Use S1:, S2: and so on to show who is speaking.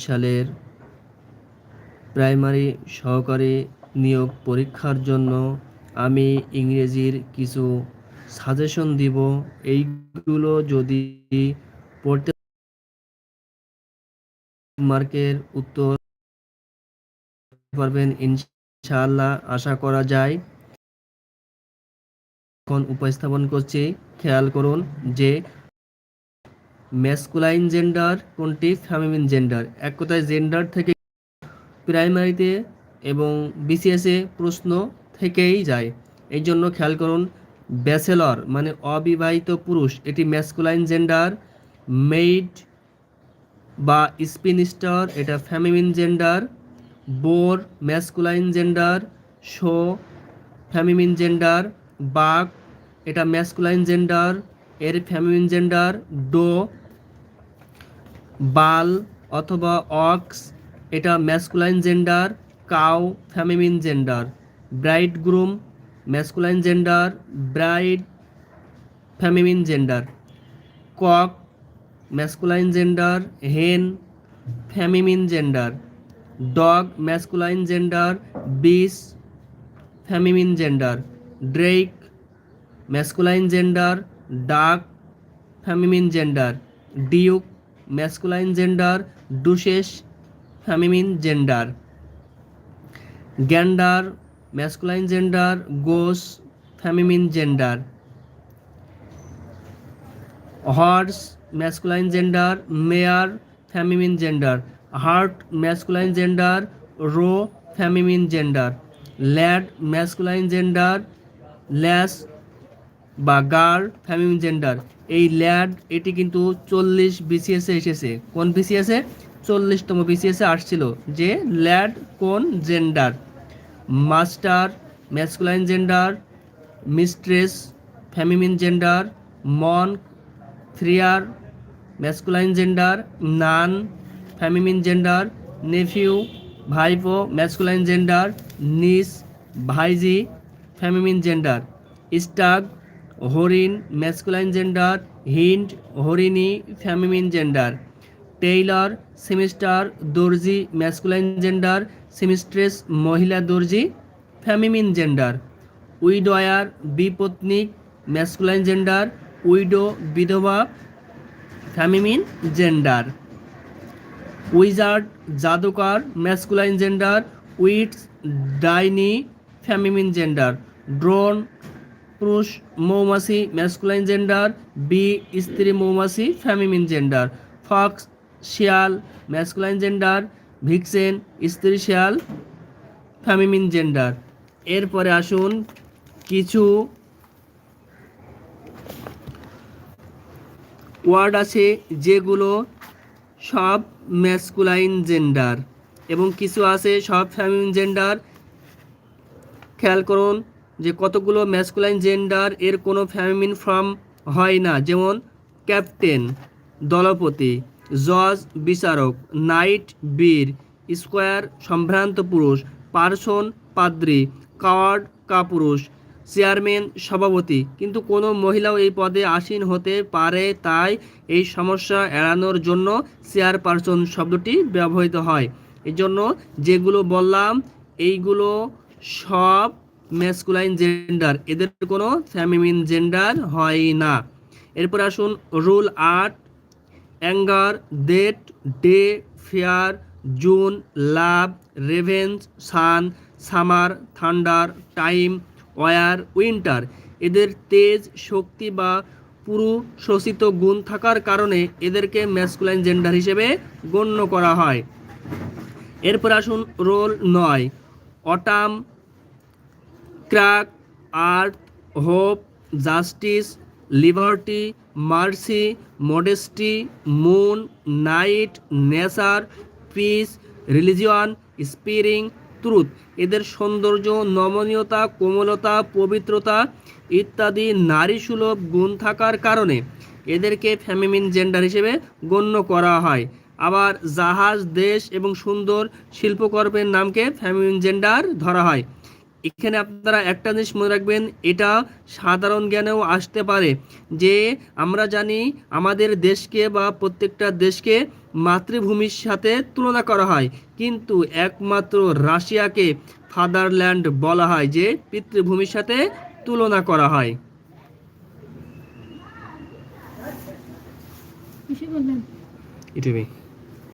S1: সালের প্রাইমারি সহকারী নিয়োগ পরীক্ষার জন্য আমি ইংরেজির কিছু সাজেশন দিব। এইগুলো যদি পড়তে মার্কের উত্তর পারবেন, ইনশাআল্লাহ আশা করা যায়। এখন উপস্থাপন করছি। খেয়াল করুন যে ম্যাসকুলাইন জেন্ডার কোনটি? ফ্যামিলিন জেন্ডার এক কথায় জেন্ডার থেকে প্রাইমারিতে এবং বিসিএসে প্রশ্ন থেকেই যায়। এই জন্য খেয়াল করুন ব্যাচেলর মানে অবিবাহিত পুরুষ। এটি ম্যাসকুলাইন জেন্ডার মেইড বা স্পিনিস্টার এটা feminine gender boar masculine gender sow feminine gender বাঘ, এটা ম্যাসকুলাইন জেন্ডার এর ফ্যামিলিন জেন্ডার ডো বাল অথবা অক্স, এটা masculine gender cow feminine gender bride groom masculine gender bride feminine gender cock masculine gender hen feminine gender dog masculine gender bitch feminine gender drake masculine gender duck feminine gender duke masculine gender duchess feminine gender gander masculine gender goose feminine gender horse masculine gender mare feminine gender hart masculine gender roe feminine gender lad masculine gender lass বা girl feminine gender এই lad এটি কিন্তু চল্লিশ বিসিএসে এসেছে। কোন বিসিএসে চল্লিশতম বিসিএসে আসছিল যে lad কোন gender? Master, masculine gender, mistress, feminine gender, monk, friar, masculine gender, nun, feminine gender, nephew, ভাইপো, ম্যাসকুলাইন জেন্ডার, নিস, ভাইজি, ফ্যামিমিন জেন্ডার। স্টাগ হরিণ ম্যাসকুলাইন জেন্ডার হিন্ট হরিণী ফ্যামিমিন জেন্ডার টেইলর সেমিস্টার দর্জি ম্যাসকুলাইন জেন্ডার সেমিস্ট্রেস মহিলা দর্জি feminine gender widower বিপত্নিক masculine gender widow বিধবা feminine gender wizard জাদুকর ম্যাসকুলাইন জেন্ডার উইটস ডাইনি ফ্যামিমিন জেন্ডার ড্রোন পুরুষ, মৌমাছি ম্যাসকুলাইন জেন্ডার বি স্ত্রী, মৌমাছি ফ্যামিলিন জেন্ডার ফক্স শিয়াল ম্যাসকুলাইন জেন্ডার ভিক্সেন স্ত্রী, শিয়াল ফ্যামিলিন জেন্ডার এরপরে আসুন কিছু ওয়ার্ড আছে যেগুলো সব ম্যাসকুলাইন জেন্ডার এবং কিছু আছে সব ফ্যামিলিন জেন্ডার খেয়াল করুন। যে কতগুলো ম্যাসকুলাইন জেন্ডার এর কোনো ফ্যামিলিন ফর্ম হয় না। যেমন ক্যাপ্টেন দলপতি জজ বিচারক নাইট বীর স্কোয়ার সম্ভ্রান্ত পুরুষ পার্সন পাদ্রি কাওয়ার্ড কাপুরুষ চেয়ারম্যান সভাপতি। কিন্তু কোনো মহিলাও এই পদে আসীন হতে পারে, তাই এই সমস্যা এড়ানোর জন্য চেয়ারপারসন শব্দটি ব্যবহৃত হয়। এই জন্য যেগুলো বললাম, এইগুলো সব ম্যাসকুলাইন জেন্ডার এদের কোনো ফ্যামিলিন জেন্ডার হয় না। এরপর আসুন রুল আট anger death day fear June love revenge sun summer thunder time war winter এদের তেজ, শক্তি বা পুরু শোষিত গুণ থাকার কারণে এদেরকে ম্যাসকুলাইন জেন্ডার হিসেবে গণ্য করা হয়। এরপর আসুন রোল নয় autumn crack, earth, hope, justice, liberty, mercy, modesty, moon, night nature peace, religion, spring, truth. এদের সৌন্দর্য, নমনীয়তা, কোমলতা, পবিত্রতা ইত্যাদি নারী সুলভ গুণ থাকার কারণে এদেরকে ফ্যামিলিন জেন্ডার হিসেবে গণ্য করা হয়। আবার জাহাজ, দেশ এবং সুন্দর শিল্পকর্মের নামকে ফ্যামিলিন জেন্ডার ধরা হয়। এখানে আপনারা একটা জিনিস মনে রাখবেন এটা সাধারণ জ্ঞানেও আসতে পারে যে আমরা জানি আমাদের দেশকে বা প্রত্যেকটা দেশকে মাতৃভূমির সাথে তুলনা করা হয়। কিন্তু একমাত্র রাশিয়াকে ফাদারল্যান্ড বলা হয় যে পিতৃভূমির সাথে তুলনা করা হয়। এটুকুই